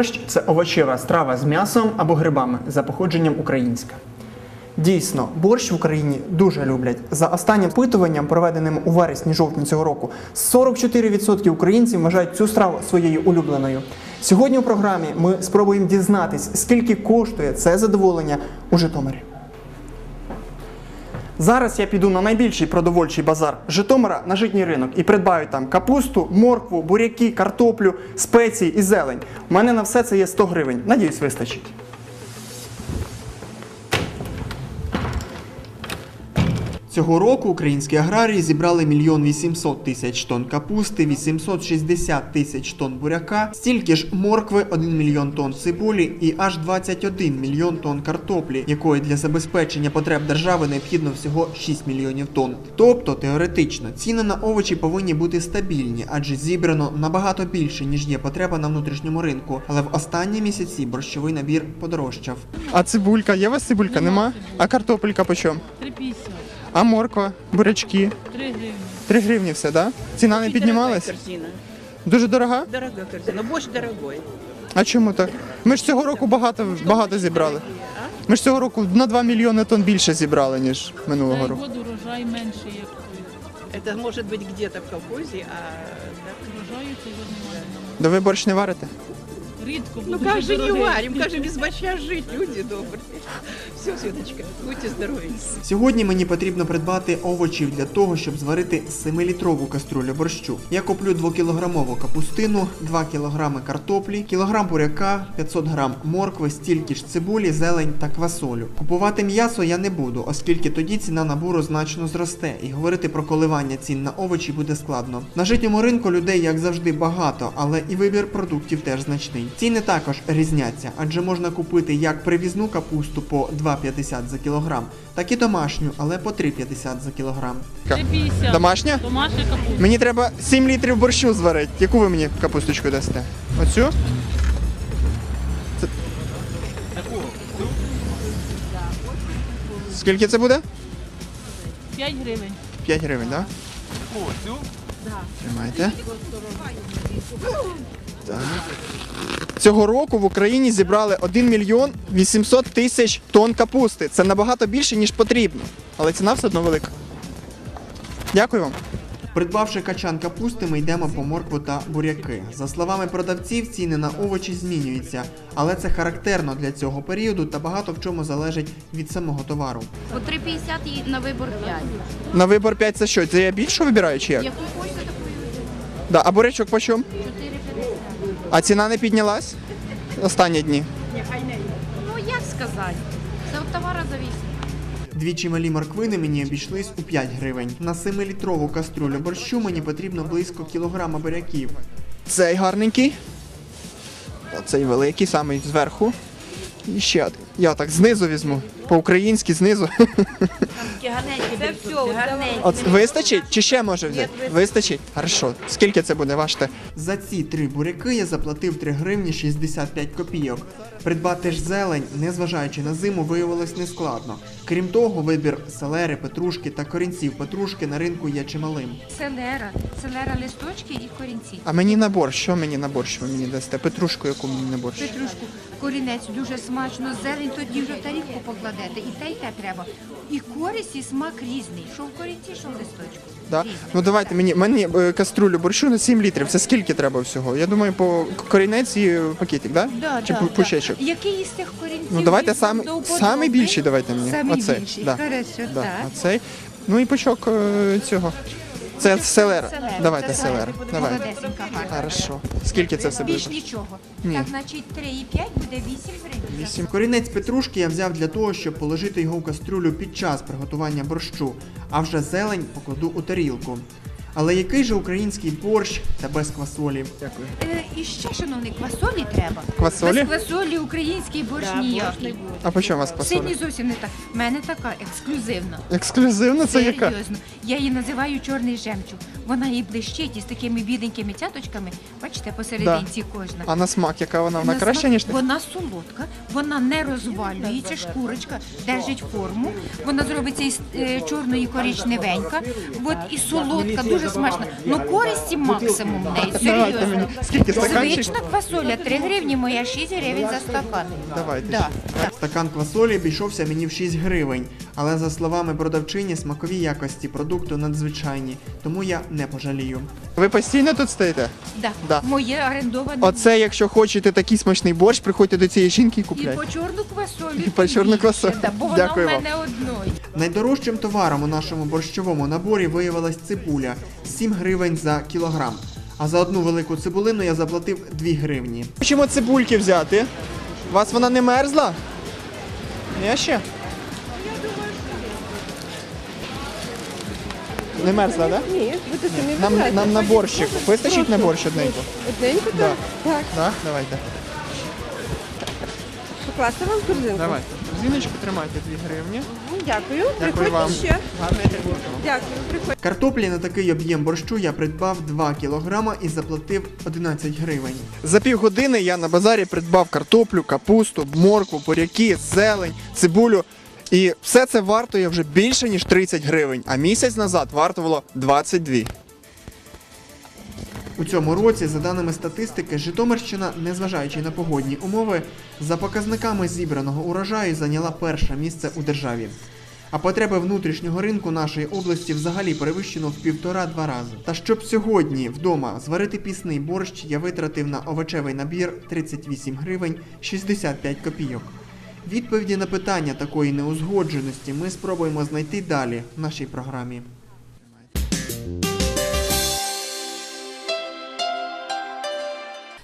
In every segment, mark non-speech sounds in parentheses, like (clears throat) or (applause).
Борщ це овочева страва з м'ясом або грибами за походженням українська. Дійсно, борщ в Україні дуже люблять. За останнім опитуванням, проведеним у вересні-жовтні цього року, 44% українців вважають цю страву своєю улюбленою. Сьогодні у програмі ми спробуємо дізнатись, скільки коштує це задоволення у Житомирі. Зараз я піду на найбільший продовольчий базар Житомира на житній ринок і придбаю там капусту, моркву, буряки, картоплю, спеції і зелень. У мене на все це є 100 гривень. Надіюсь, вистачить. Цього року українські аграрії зібрали мільйон 800 тисяч тонн капусти, 860 тисяч тонн буряка, стільки ж моркви, 1 мільйон тонн цибулі і аж 21 мільйон тонн картоплі, якої для забезпечення потреб держави необхідно всього 6 мільйонів тонн. Тобто, теоретично, ціни на овочі повинні бути стабільні, адже зібрано набагато більше, ніж є потреба на внутрішньому ринку. Але в останні місяці борщовий набір подорожчав. А цибулька, є у вас цибулька? Нема? А картопелька по чому? 3,50, А морква, бурячки? 3 гривні. 3 гривні все, да? Ціна не піднімалась? Дуже дорога? Дорогая корзина. Борщ дорогой. А чому так? Ми ж цього року багато, багато зібрали. Ми ж цього року на 2 мільйони тонн більше зібрали, ніж минулого року. урожай менший, як той. Это может быть где-то в колхозе, а так, Урожаю цього немає. До ви борщ не варите? Рідко, Ну дуже как же не дорогий. варим, как же без борща жить, люди добрые. Все, Светочка, будьте здоровы. Сьогодні мені потрібно придбати овочів для того, щоб зварити 7-літрову каструлю борщу. Я куплю 2-кілограмову капустину, 2 кілограми картоплі, кілограм буряка, 500 грам моркви, стільки ж цибулі, зелень та квасолю. Купувати м'ясо я не буду, оскільки тоді ціна набору значно зросте, і говорити про коливання цін на овочі буде складно. На житньому ринку людей, як завжди, багато, але і вибір продуктів теж значний. Ціни також різняться, адже можна купити як привізну капусту по 2,50 за кілограм, так і домашню, але по 3,50 за кілограм. 3,50. Домашня? Домашня капуста. Мені треба 7 літрів борщу зварити. Яку ви мені капусточку дасте? Оцю? Це... Скільки це буде? 5 гривень. 5 гривень, так? Да? Тримайте. Цього року в Україні зібрали 1 мільйон 800 тисяч тонн капусти. Це набагато більше, ніж потрібно. Але ціна все одно велика. Дякую вам. Придбавши качан капусти, ми йдемо по моркву та буряки. За словами продавців, ціни на овочі змінюються, але це характерно для цього періоду та багато в чому залежить від самого товару. По 3,50 і на вибор 5. На вибор 5 це що? Це я більше вибираю чи як? Яку хочете таку? Да, а бурячок по чому? 4,50. А ціна не піднялась останні дні? Ну як сказати? Це від товара зависить. Дві чималі морквини мені обійшлись у 5 гривень. На 7-літрову каструлю борщу мені потрібно близько кілограма буряків. Цей гарненький. Оцей великий, самий зверху. І ще один. Я так знизу візьму. По-українськи знизу. Це все, гарненько. От вистачить? Чи ще може взяти? Вистачить? Хорошо. Скільки це буде, важте? За ці три буряки я заплатив 3 гривні 65 копійок. Придбати ж зелень, незважаючи на зиму, виявилось нескладно. Крім того, вибір селери, петрушки та корінців петрушки на ринку є чималим. Селера, селера листочки і корінці. А мені на борщ, що мені на борщ ви мені дасте? Петрушку, яку мені на борщ? Петрушку, корінець дуже смачно, зелень тоді вже в тарілку покладете. І те, і те треба. І користь, і смак різний. Що в корінці, що в листочку. Да? Ну давайте мені, мені е, каструлю борщу на 7 літрів. Це скільки треба всього? Я думаю, по корінець і пакетик, да? Да, Чи да, пу- да. пучечок? Який із цих корінців? Ну давайте саме до самий більший давайте мені. Самий Оцей. більший. Да. Хорошо, Да. так. Оцей. Ну і пучок е, цього. Це селера. Давайте селера. Давай. Молодесенька гарна. Хорошо. Скільки це все буде? Більш нічого. Ні. Так, значить, 3,5 буде 8 гривень. Вісім. Корінець петрушки я взяв для того, щоб положити його в каструлю під час приготування борщу, а вже зелень покладу у тарілку. Але який же український борщ та без квасолі? Дякую. Е, і ще, шановний, квасолі треба. Квасолі? Без квасолі український борщ ніякий. А по чому у вас Сьогодні квасоля? зовсім не так. У мене така ексклюзивна. Ексклюзивно це яка? Серйозно. Я її називаю чорний жемчуг. Вона і блищить із такими бідненькими цяточками. Бачите, посерединці кожна. А на смак, яка вона? Вона На краща, смак- ніж та? Вона солодка, вона не розвалюється, шкурочка держить форму. Вона зробиться із е, чорної коричневенька. От і солодка, дуже смачна. Ну користі максимум в неї. Давайте мені. Серйозно. Скільки стаканчик? Звична квасоля 3 гривні, моя 6 гривень за стакан. Давайте. Да, да. Стакан квасолі обійшовся мені в 6 гривень, але за словами продавчині, смакові якості продукту надзвичайні, тому я не пожалію. Ви постійно тут стоїте? Да. Да. Моє орендоване. Оце, якщо хочете такий смачний борщ, приходьте до цієї жінки і І купляйте. по чорну квасолю. І по чорну більше, квасолю. Да, бо вона Дякую в вам. мене одної. Найдорожчим товаром у нашому борщовому наборі виявилась цибуля 7 гривень за кілограм. А за одну велику цибулину я заплатив 2 гривні. Хочемо цибульки взяти. У вас вона не мерзла? Я ще? Не мерзла, так? Да? Ні, ви тут не Нам, нам на борщик. Вистачить на борщ одненько? Одненько, Да. так? Так. Так, давайте. Покласти вам корзинку? Давайте. Зіночку тримайте 2 гривні. Дякую. Дякую Приходьте вам. ще. Гарної торгівлі. Дякую, приходьте. Картоплі на такий об'єм борщу я придбав 2 кілограма і заплатив 11 гривень. За півгодини я на базарі придбав картоплю, капусту, моркву, буряки, зелень, цибулю. І все це вартує вже більше ніж 30 гривень, а місяць назад вартувало 22. У цьому році, за даними статистики, Житомирщина, незважаючи на погодні умови, за показниками зібраного урожаю зайняла перше місце у державі. А потреби внутрішнього ринку нашої області взагалі перевищено в півтора-два рази. Та щоб сьогодні вдома зварити пісний борщ, я витратив на овочевий набір 38 гривень 65 копійок. Відповіді на питання такої неузгодженості ми спробуємо знайти далі в нашій програмі.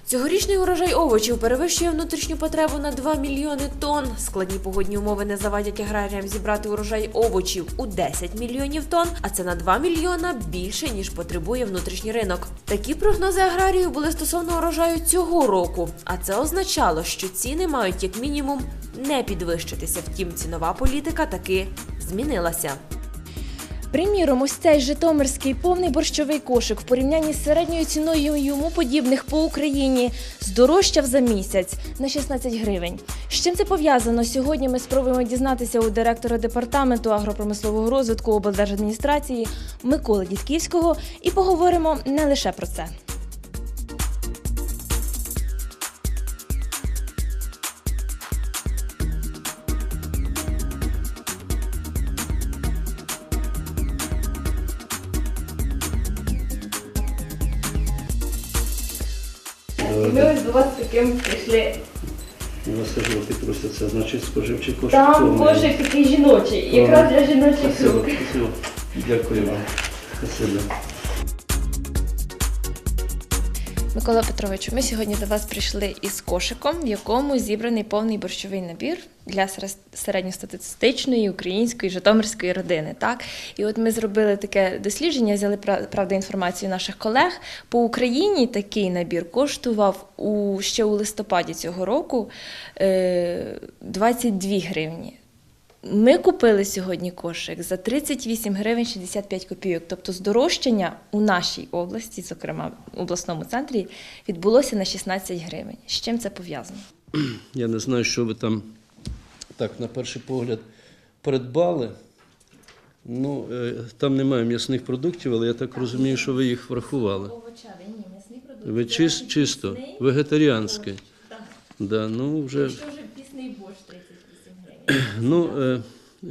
Цьогорічний урожай овочів перевищує внутрішню потребу на 2 мільйони тонн. Складні погодні умови не завадять аграріям зібрати урожай овочів у 10 мільйонів тонн, а це на 2 мільйона більше ніж потребує внутрішній ринок. Такі прогнози аграрію були стосовно урожаю цього року. А це означало, що ціни мають як мінімум не підвищитися. Втім, цінова політика таки змінилася. Приміром, ось цей житомирський повний борщовий кошик в порівнянні з середньою ціною йому подібних по Україні здорожчав за місяць на 16 гривень. З чим це пов'язано? Сьогодні ми спробуємо дізнатися у директора департаменту агропромислового розвитку облдержадміністрації Миколи Дідківського і поговоримо не лише про це. Ми ось до вас таким прийшли. Розкажувати просто це значить споживчий кошик. Там повний. кошик такий жіночий, якраз для жіночих Спасибо, рук. спасибо. Дякую вам. Спасибо. Микола Петрович, ми сьогодні до вас прийшли із кошиком, в якому зібраний повний борщовий набір для середньостатистичної української житомирської родини. Так, і от ми зробили таке дослідження, взяли пра- правда інформацію наших колег. По Україні такий набір коштував у ще у листопаді цього року е, 22 гривні. Ми купили сьогодні кошик за 38 гривень 65 копійок. Тобто здорожчання у нашій області, зокрема в обласному центрі, відбулося на 16 гривень. З чим це пов'язано? Я не знаю, що ви там так на перший погляд придбали. Ну, е, там немає м'ясних продуктів, але я так розумію, що ви їх врахували. Овочевий, ні, м'ясний продукт. Ви чис- чисто, вегетаріанське. Да, ну, вже, Що вже пісний борщ 38 гривень. Ну, е,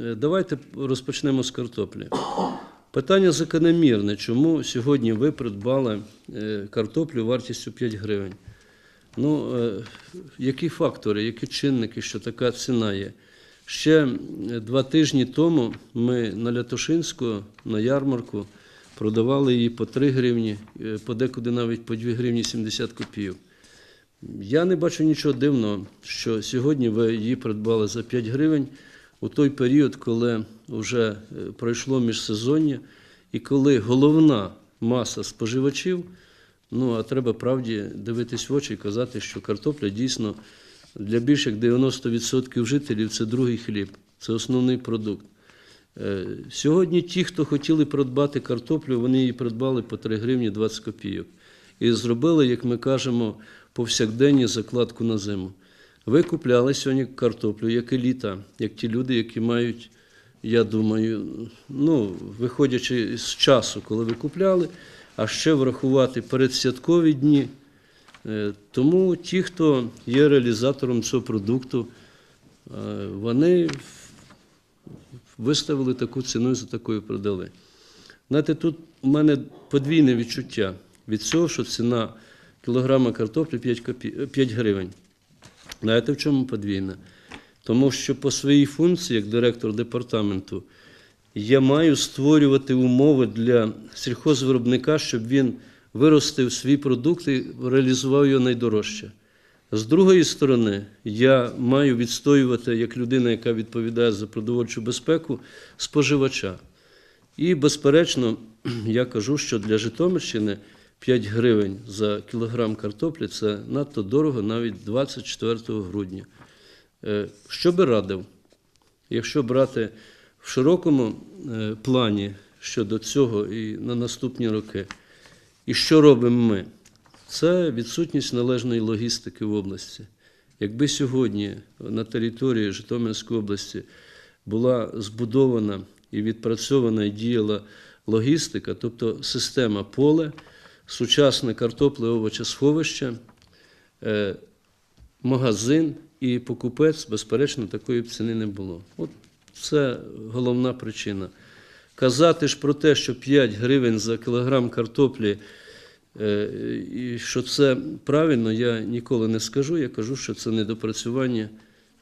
е, давайте розпочнемо з картоплі. Питання закономірне, чому сьогодні ви придбали е, картоплю вартістю 5 гривень? Ну, які фактори, які чинники, що така ціна є? Ще два тижні тому ми на Лятошинську, на ярмарку, продавали її по 3 гривні, подекуди навіть по 2 гривні 70 копійок. Я не бачу нічого дивного, що сьогодні ви її придбали за 5 гривень у той період, коли вже е, пройшло міжсезоння, і коли головна маса споживачів, ну а треба правді дивитись в очі і казати, що картопля дійсно для більш як 90% жителів це другий хліб, це основний продукт. Е, Сьогодні ті, хто хотіли придбати картоплю, вони її придбали по 3 гривні 20 копійок. І зробили, як ми кажемо, повсякденні закладку на зиму. Ви купляли сьогодні картоплю, як еліта, як ті люди, які мають, я думаю, ну, виходячи з часу, коли ви купляли, а ще врахувати передсвяткові дні. Е, Тому ті, хто є реалізатором цього продукту, е, вони виставили таку ціну і за такою продали. Знаєте, тут у мене подвійне відчуття від цього, що ціна кілограма картоплі 5, копі... 5 гривень. Знаєте, в чому подвійна? Тому що по своїй функції, як директор департаменту, я маю створювати умови для сільхозвиробника, щоб він виростив свій продукт і реалізував його найдорожче. З другої сторони, я маю відстоювати як людина, яка відповідає за продовольчу безпеку, споживача. І, безперечно, (clears throat) я кажу, що для Житомирщини 5 гривень за кілограм картоплі це надто дорого навіть 24 грудня. Е, Що би радив, якщо брати в широкому е, плані щодо цього і на наступні роки, і що робимо ми? Це відсутність належної логістики в області. Якби сьогодні на території Житомирської області була збудована і відпрацьована і діяла логістика, тобто система поле, сучасне картопле овочесховище, е, магазин і покупець, безперечно, такої б ціни не було. От це головна причина. Казати ж про те, що 5 гривень за кілограм картоплі, е, і що це правильно, я ніколи не скажу. Я кажу, що це недопрацювання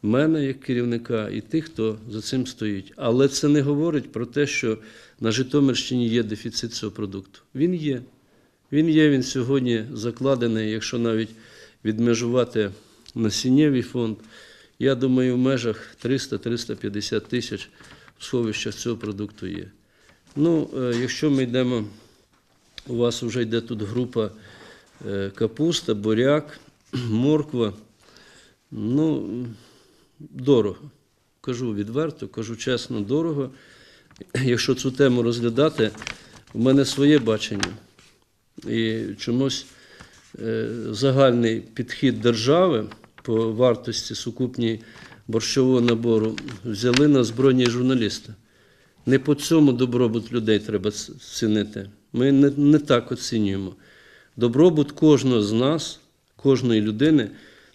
мене як керівника і тих, хто за цим стоїть. Але це не говорить про те, що на Житомирщині є дефіцит цього продукту. Він є. Він є, він сьогодні закладений, якщо навіть відмежувати насіннєвий фонд, я думаю, в межах 300-350 тисяч в сховищах цього продукту є. Ну, е, якщо ми йдемо, у вас вже йде тут група е, капуста, буряк, (clears throat) морква. Ну, дорого. Кажу відверто, кажу чесно, дорого. Якщо цю тему розглядати, в мене своє бачення. І чомусь е, загальний підхід держави по вартості сукупній борщового набору взяли на збройні журналісти. Не по цьому добробут людей треба цінити. Ми не, не так оцінюємо. Добробут кожного з нас, кожної людини,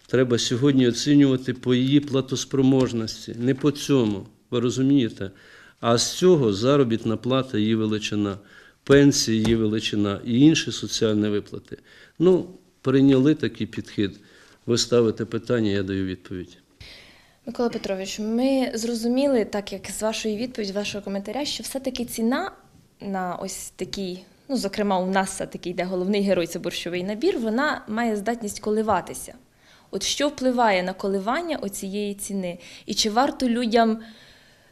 треба сьогодні оцінювати по її платоспроможності. Не по цьому, ви розумієте? А з цього заробітна плата, її величина, пенсії, її величина і інші соціальні виплати. Ну, прийняли такий підхід. Ви ставите питання, я даю відповідь. Микола Петрович, ми зрозуміли, так як з вашої відповіді, вашого коментаря, що все-таки ціна на ось такий, ну, зокрема, у нас все-таки йде головний герой, це борщовий набір, вона має здатність коливатися. От що впливає на коливання оцієї ціни? І чи варто людям,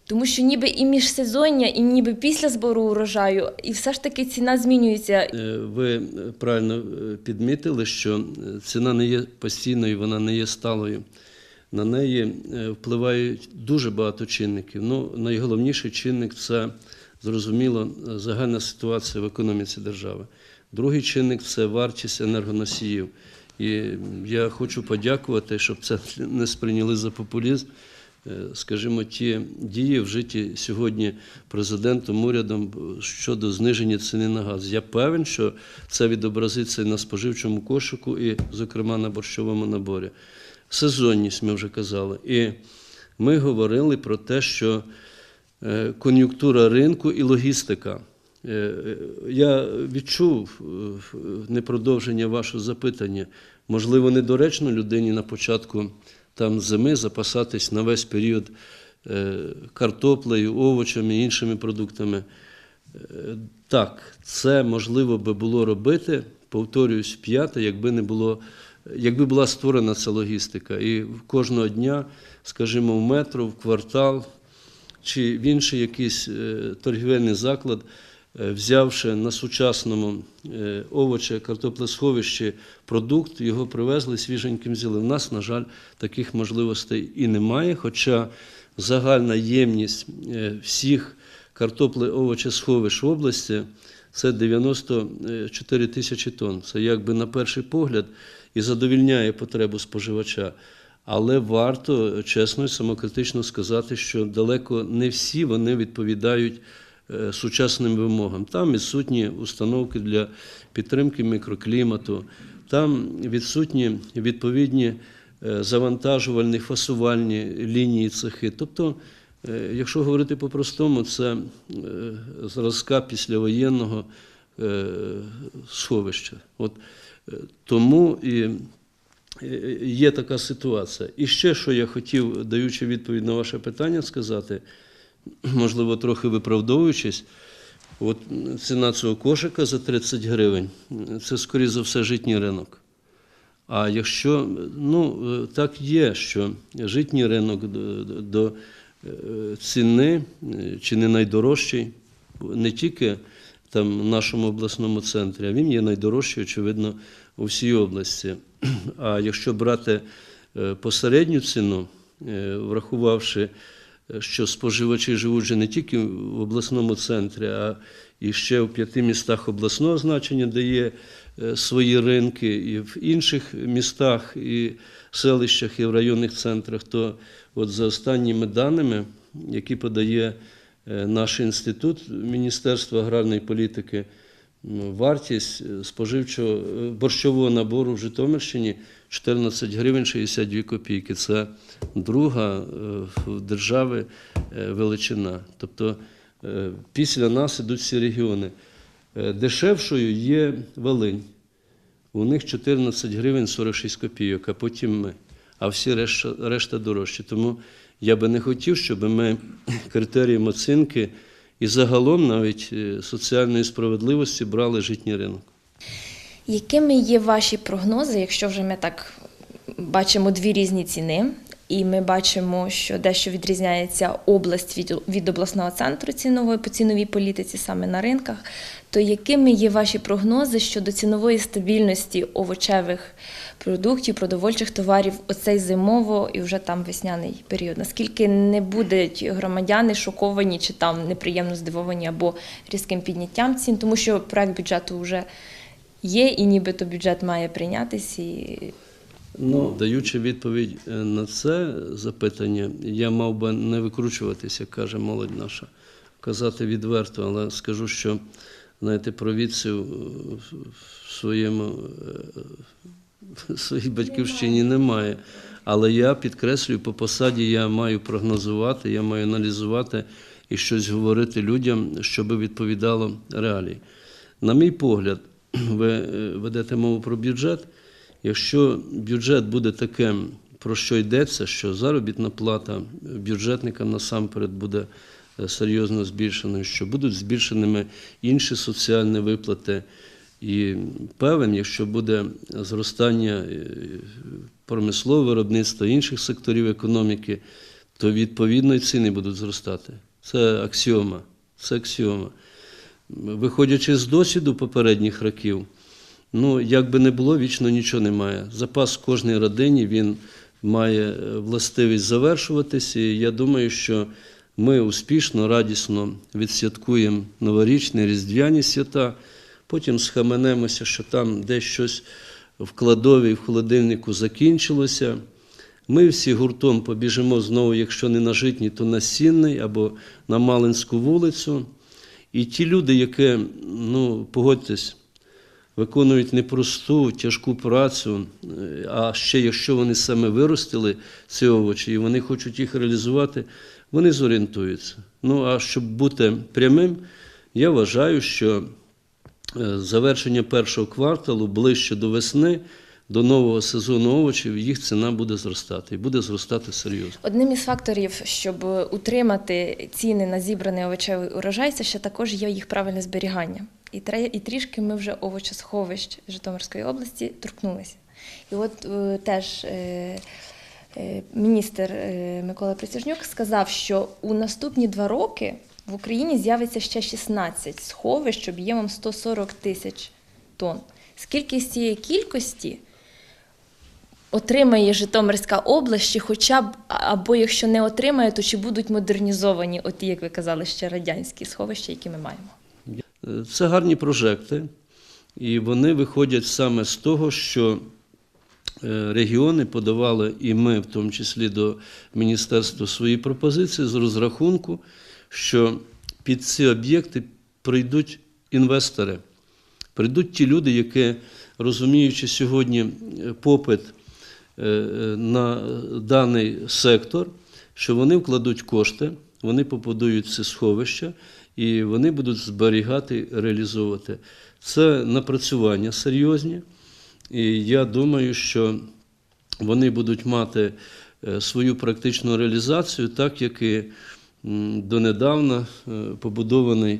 тому що ніби і міжсезоння, і ніби після збору урожаю, і все ж таки ціна змінюється. Е, Ви е, правильно е, підмітили, що ціна не є постійною, вона не є сталою. На неї впливають дуже багато чинників. Ну, найголовніший чинник це, зрозуміло, загальна ситуація в економіці держави. Другий чинник це вартість енергоносіїв. І я хочу подякувати, щоб це не сприйняли за популізм. Е, Скажімо, ті дії вжиті сьогодні президентом, урядом щодо зниження ціни на газ. Я певен, що це відобразиться і на споживчому кошику, і, зокрема, на борщовому наборі. Сезонність, ми вже казали. І ми говорили про те, що е, кон'юнктура ринку і логістика. Е, Я відчув непродовження вашого запитання. Можливо, недоречно людині на початку там зими запасатись на весь період е, картоплею, овочами і іншими продуктами. Е, Так, це можливо би було робити, повторююсь, п'яте, якби не було, якби була створена ця логістика. І кожного дня, скажімо, в метро, в квартал чи в інший якийсь е, торгівельний заклад, взявши на сучасному е, овоче, картоплесховищі продукт, його привезли свіженьким взяли. У нас, на жаль, таких можливостей і немає, хоча загальна ємність е, всіх картопли овочесховищ в області це 94 тисячі тонн. Це якби на перший погляд і задовільняє потребу споживача. Але варто чесно і самокритично сказати, що далеко не всі вони відповідають е, сучасним вимогам. Там відсутні установки для підтримки мікроклімату, там відсутні відповідні е, завантажувальні фасувальні лінії цехи. Тобто, е, якщо говорити по-простому, це е, зразка післявоєнного е, сховища. От, е, тому і е, є така ситуація. І ще, що я хотів, даючи відповідь на ваше питання, сказати, можливо, трохи виправдовуючись, от ціна цього кошика за 30 гривень це, скоріше за все, житній ринок. А якщо, ну, е, так є, що житній ринок до, до е, ціни е, чи не найдорожчий, не тільки там в нашому обласному центрі, а він є найдорожчий, очевидно, у всій області. А якщо брати посередню ціну, врахувавши, що споживачі живуть вже не тільки в обласному центрі, а і ще в п'яти містах обласного значення, де є е, свої ринки, і в інших містах, і селищах, і в районних центрах, то от за останніми даними, які подає е, наш інститут Міністерства аграрної політики, вартість е, споживчого е, борщового набору в Житомирщині 14 гривень 62 копійки. Це друга е, в держави величина. Тобто після нас ідуть всі регіони. Дешевшою є Волинь. У них 14 гривень 46 копійок, а потім ми. А всі решта, решта дорожчі. Тому я би не хотів, щоб ми (clears throat) критерієм оцінки і загалом навіть е, соціальної справедливості брали житній ринок. Якими є ваші прогнози, якщо вже ми так бачимо дві різні ціни, і ми бачимо, що дещо відрізняється область від, від обласного центру цінової по ціновій політиці саме на ринках, то якими є ваші прогнози щодо цінової стабільності овочевих продуктів, продовольчих товарів оцей зимово і вже там весняний період? Наскільки не будуть громадяни шоковані чи там неприємно здивовані або різким підняттям цін, тому що проект бюджету вже є, і нібито бюджет має прийнятися. І... Ну, даючи відповідь е, на це запитання, я мав би не викручуватися, як каже молодь наша, казати відверто, але скажу, що знаєте, провідців е, в своєму е, в своїй батьківщині немає. Але я підкреслюю, по посаді я маю прогнозувати, я маю аналізувати і щось говорити людям, щоб відповідало реалії. На мій погляд, (clears throat) ви ведете мову про бюджет. Якщо бюджет буде таким, про що йдеться, що заробітна плата бюджетникам насамперед буде е, серйозно збільшеною, що будуть збільшеними інші соціальні виплати. І певен, якщо буде зростання е, промислового виробництва інших секторів економіки, то відповідно і ціни будуть зростати. Це аксіома. Це аксіома. Виходячи з досвіду попередніх років, ну, як би не було, вічно нічого немає. Запас в кожній родині він має е, властивість завершуватися. І я думаю, що ми успішно, радісно відсвяткуємо новорічні, різдвяні свята, потім схаменемося, що там десь щось в кладові, в холодильнику закінчилося. Ми всі гуртом побіжимо знову, якщо не на житній, то на Сінний або на Малинську вулицю. І ті люди, які, ну, погодьтесь, виконують непросту, тяжку працю, е, а ще якщо вони саме виростили ці овочі і вони хочуть їх реалізувати, вони зорієнтуються. Ну, а щоб бути прямим, я вважаю, що е, завершення першого кварталу ближче до весни, до нового сезону овочів, їх ціна буде зростати і буде зростати серйозно. Одним із факторів, щоб утримати ціни на зібраний овочевий урожай, це ще також є їх правильне зберігання. І, і трішки ми вже овочесховищ Житомирської області торкнулися. І от е, теж е, е, міністр Микола Присяжнюк сказав, що у наступні два роки в Україні з'явиться ще 16 сховищ об'ємом 140 тисяч тонн. Скільки з цієї кількості отримає Житомирська область, чи хоча б, або якщо не отримає, то чи будуть модернізовані, оті, як ви казали, ще радянські сховища, які ми маємо? Це гарні прожекти, і вони виходять саме з того, що е, регіони подавали, і ми, в тому числі до міністерства, свої пропозиції з розрахунку, що під ці об'єкти прийдуть інвестори, прийдуть ті люди, які, розуміючи сьогодні е, попит е, на даний сектор, що вони вкладуть кошти, вони побудують ці сховища і вони будуть зберігати, реалізовувати. Це напрацювання серйозні, і я думаю, що вони будуть мати е, свою практичну реалізацію, так як і донедавна е, побудований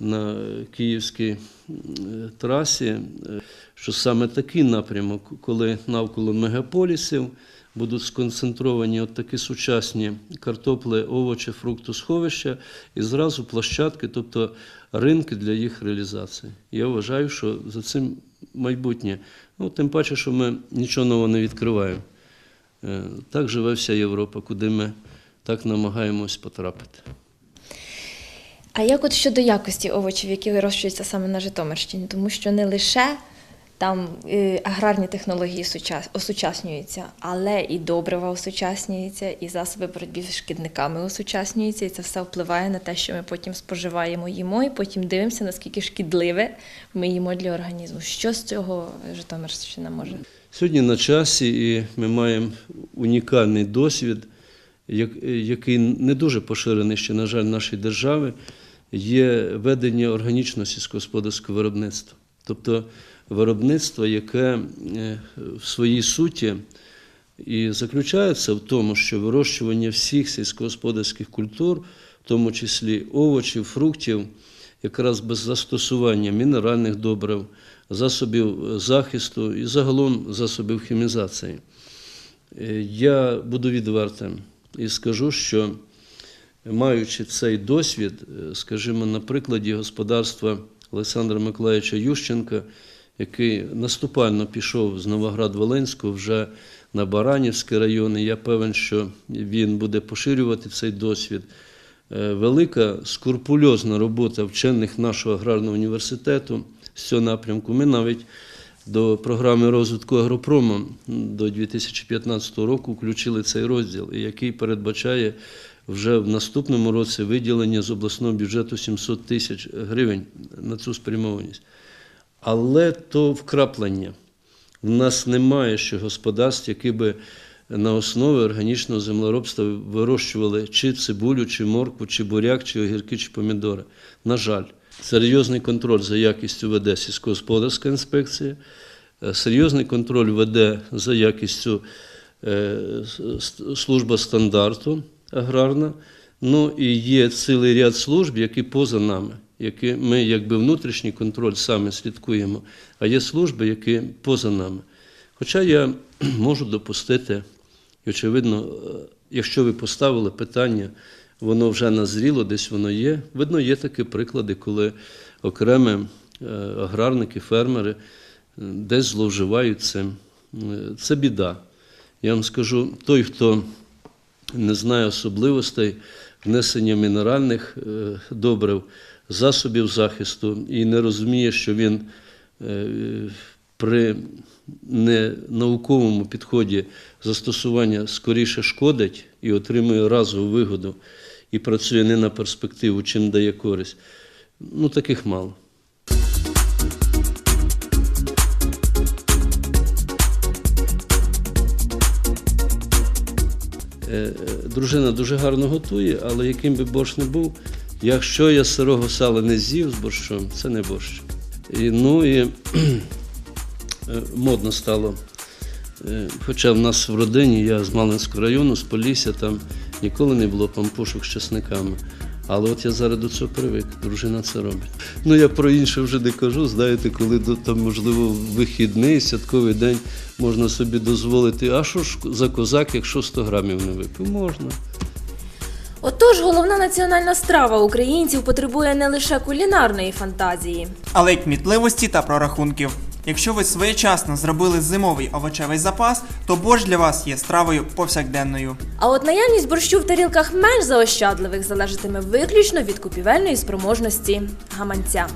на київській трасі, е, що саме такий напрямок, коли навколо мегаполісів будуть сконцентровані от такі сучасні картопли, овочі, фруктосховища і зразу площадки, тобто ринки для їх реалізації. Я вважаю, що за цим майбутнє. Ну, тим паче, що ми нічого нового не відкриваємо. Е, Так живе вся Європа, куди ми так намагаємось потрапити. А як от щодо якості овочів, які вирощуються саме на Житомирщині? Тому що не лише там е, аграрні технології сучас- осучаснюються, але і добрива осучаснюються, і засоби боротьби з шкідниками осучаснюються, і це все впливає на те, що ми потім споживаємо, їмо, і потім дивимося, наскільки шкідливе ми їмо для організму. Що з цього Житомирщина може? Сьогодні на часі, і ми маємо унікальний досвід, який не дуже поширений ще, на жаль, в нашій державі, є ведення органічного сільськогосподарського виробництва. Тобто виробництво, яке е, в своїй суті і заключається в тому, що вирощування всіх сільськогосподарських культур, в тому числі овочів, фруктів, якраз без застосування мінеральних добрив, засобів захисту і загалом засобів хімізації. Е, Я буду відвертим і скажу, що маючи цей досвід, е, скажімо, на прикладі господарства Олександра Миколаївича Ющенка, який наступально пішов з Новоград-Волинського вже на Баранівський район, і я певен, що він буде поширювати цей досвід. Е, Велика скрупульозна робота вчених нашого аграрного університету з цього напрямку. Ми навіть до програми розвитку агропрому до 2015 року включили цей розділ, який передбачає вже в наступному році виділення з обласного бюджету 700 тисяч гривень на цю спрямованість. Але то вкраплення. В нас немає ще господарств, які би на основі органічного землеробства вирощували чи цибулю, чи моркву, чи буряк, чи огірки, чи помідори. На жаль, серйозний контроль за якістю веде сільськогосподарська інспекція, е, серйозний контроль веде за якістю е, служба стандарту аграрна. Ну і є цілий ряд служб, які поза нами, які ми якби внутрішній контроль саме слідкуємо, а є служби, які поза нами. Хоча я (clears throat) можу допустити, і очевидно, е, якщо ви поставили питання, воно вже назріло, десь воно є. Видно, є такі приклади, коли окремі е, аграрники, фермери е, десь зловживають цим. Це біда. Я вам скажу, той, хто не знає особливостей внесення мінеральних добрив, засобів захисту і не розуміє, що він е, при ненауковому підході застосування скоріше шкодить і отримує разову вигоду, і працює не на перспективу, чим дає користь. Ну, таких мало. Е, е, Дружина дуже гарно готує, але яким би борщ не був, якщо я сирого сала не з'їв з борщом, це не борщ. І, ну і е, модно стало. Е, Хоча в нас в родині, я з Малинського району, з Полісся, там ніколи не було пампушок з часниками. Але от я зараз до цього привик, дружина це робить. Ну я про інше вже не кажу. Знаєте, коли там, можливо, вихідний, святковий день можна собі дозволити. А що ж за козак, якщо 100 грамів не випив? Можна. Отож, головна національна страва українців потребує не лише кулінарної фантазії. але й кмітливості та прорахунків. Якщо ви своєчасно зробили зимовий овочевий запас, то борщ для вас є стравою повсякденною. А от наявність борщу в тарілках менш заощадливих залежатиме виключно від купівельної спроможності гаманця.